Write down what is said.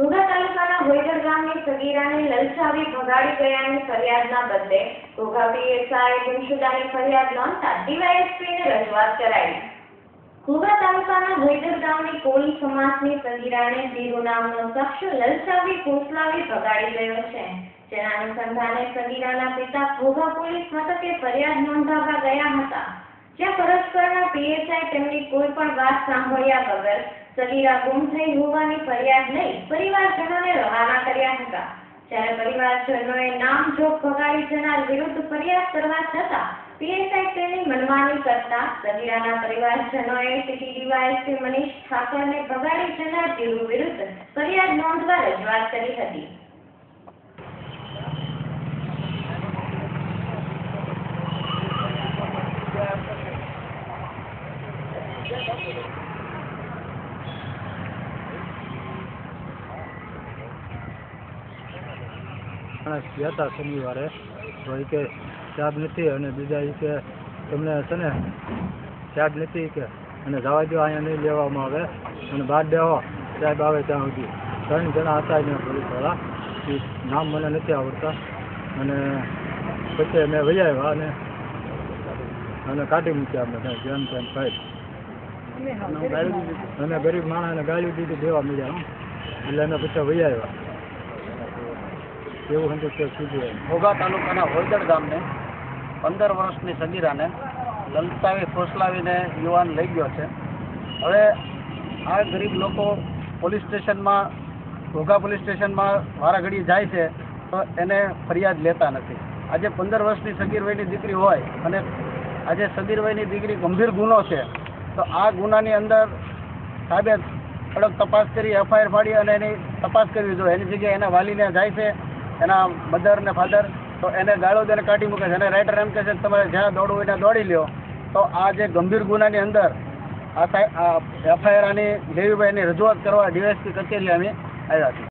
ઘોઘા તાલુકાના હોઈગર ગામની સગીરાને લલચાવી ભગાડી ગયાની ફરિયાદના બદલે ઘોઘા પીએસઆઈ ગુમશુદાની ફરિયાદ નોંધતા ડીવાયએસપીને રજૂઆત કરાઈ. ઘોઘા તાલુકાના હોઈગર ગામની કોળી સમાજની સગીરાને ધીરુ નામનો શખ્સ લલચાવી ઘોસલાવી ભગાડી ગયો છે. જેના અનુસંધાને સગીરાના પિતા ઘોઘા પોલીસ મથકે ફરિયાદ નોંધાવવા ગયા હતા. જ્યાં પરસ્પરના પીએસઆઈ તેમની કોઈ પણ વાત સાંભળ્યા વગર સગીરા ગુમ થઈ હોવાની ફરિયાદ લઈ પરિવારજનોને રવાના કર્યા હતા. જ્યારે પરિવારજનોએ નામ જોગ ભગાડી જનાર વિરુદ્ધ ફરિયાદ કરવા છતાં પીએસઆઈ તેની મનમાની કરતા સગીરાના પરિવારજનોએ સીટી ડીવાયએસપી મનીષ ઠાકરને ભગાડી જનાર ધીરુ વિરુદ્ધ ફરિયાદ નોંધવા રજૂઆત કરી હતી. માણસ ગયા હતા શનિવારે. તો એ કે ચાર્જ નથી અને બીજા એ કે તમને છે ને ચાર્જ નથી કે. અને જવા દો અહીંયા નહીં લેવામાં આવે. અને બહાર દેવો સાહેબ આવે ત્યાં સુધી. ત્રણ જણા હતા અહીંયા પોલીસવાળા એ નામ મને નથી આવડતા. અને પછી અમે વહી આવ્યા અને અને કાઢી મૂક્યા અમે જેમ તેમ કઈ અને ગરીબ માણસને ગાળી દીધી દેવા મળ્યા. એટલે અમે પછી વહી આવ્યા. એવું હંડ્રેડ સુધી ઘોઘા તાલુકાના હોયદડ ગામને પંદર વર્ષની સગીરાને લલતાવી ફોસલાવીને યુવાન લઈ ગયો છે. હવે આ ગરીબ લોકો પોલીસ સ્ટેશનમાં, ઘોઘા પોલીસ સ્ટેશનમાં વારાઘડી જાય છે, તો એને ફરિયાદ લેતા નથી. આજે પંદર વર્ષની સગીર વયની દીકરી હોય અને આજે સગીર વયની દીકરી ગંભીર ગુનો છે, તો આ ગુનાની અંદર સાહેબે કડક તપાસ કરી, એફઆઈઆર ફાડી અને એની તપાસ કરવી જોઈએ. એની જગ્યાએ એના વાલીને જાય છે એના મધર ને ફાધર તો એને ગાળો દઈને કાઢી મૂકે છે. અને રાઇટર એમ કહે છે તમારે જ્યાં દોડવું હોય ત્યાં દોડી લ્યો. તો આ જે ગંભીર ગુનાની અંદર આ એફઆઈઆર આની લેવી રજૂઆત કરવા ડીએસપી કચેરી અમે આવ્યા છીએ.